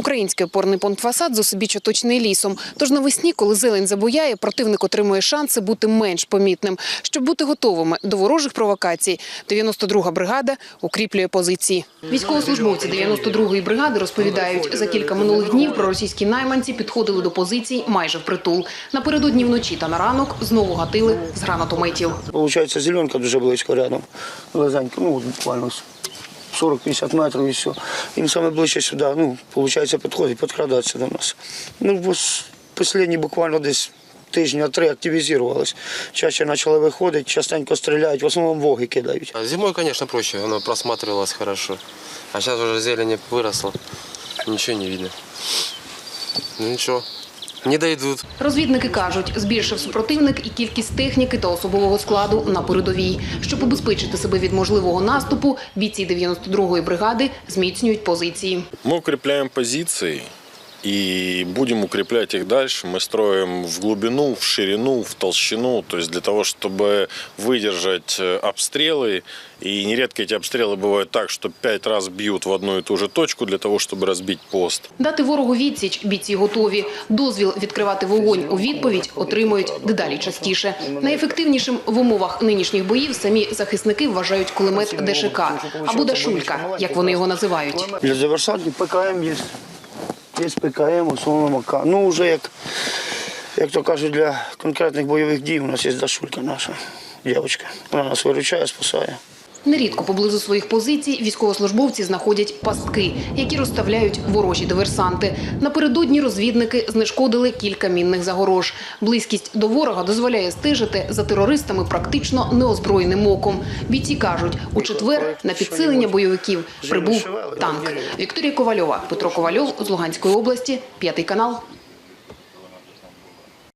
Український опорний пункт «Фасад» зусобіч оточений лісом. Тож навесні, коли зелень забуяє, противник отримує шанси бути менш помітним. Щоб бути готовими до ворожих провокацій, 92-га бригада укріплює позиції. Військовослужбовці 92-ї бригади розповідають, за кілька минулих днів проросійські найманці підходили до позицій майже впритул. Напередодні вночі та на ранок знову гатили з гранатометів. Получається, зеленка дуже близько рядом. Близенько, ну буквально 40-50 метрів і все. Їм саме ближче сюди, ну, виходить, підходить, підкрадатися до нас. Ну, останні буквально десь тижня три активізувалися. Чаще почали виходити, частенько стріляють, в основному воги кидають. Зимой, конечно, проще, оно просматривалось хорошо. А сейчас уже зелень выросла, ничего не видно. Ну ничего, не дійдуть. Розвідники кажуть, збільшив супротивник і кількість техніки та особового складу на передовій. Щоб убезпечити себе від можливого наступу, бійці 92-ї бригади зміцнюють позиції. Ми укріпляємо позиции и будем укреплять их дальше. Мы строим в глубину, в ширину, в толщину, то есть для того, чтобы выдержать э, обстрелы. И нередко эти обстрелы бывают так, что пять раз бьют в одну и ту же точку для того, чтобы разбить пост. Дати ворогу відсіч бійці готові. Дозвіл відкривати вогонь у відповідь отримують дедалі частіше. Найефективнішим в умовах нинішніх боїв самі захисники вважають кулемет ДШК або Дашулька, як вони його називають. Для диверсантів ПКМ є. Є ПКМ, в основному Ну, вже як, як то кажуть, для конкретних бойових дій у нас є Дашулька наша дівчинка. Вона нас виручає, спасає. Нерідко поблизу своїх позицій військовослужбовці знаходять пастки, які розставляють ворожі диверсанти. Напередодні розвідники знешкодили кілька мінних загорож. Близькість до ворога дозволяє стежити за терористами практично неозброєним оком. Бійці кажуть, у четвер на підсилення бойовиків прибув танк. Вікторія Ковальова, Петро Ковальов з Луганської області, п'ятий канал.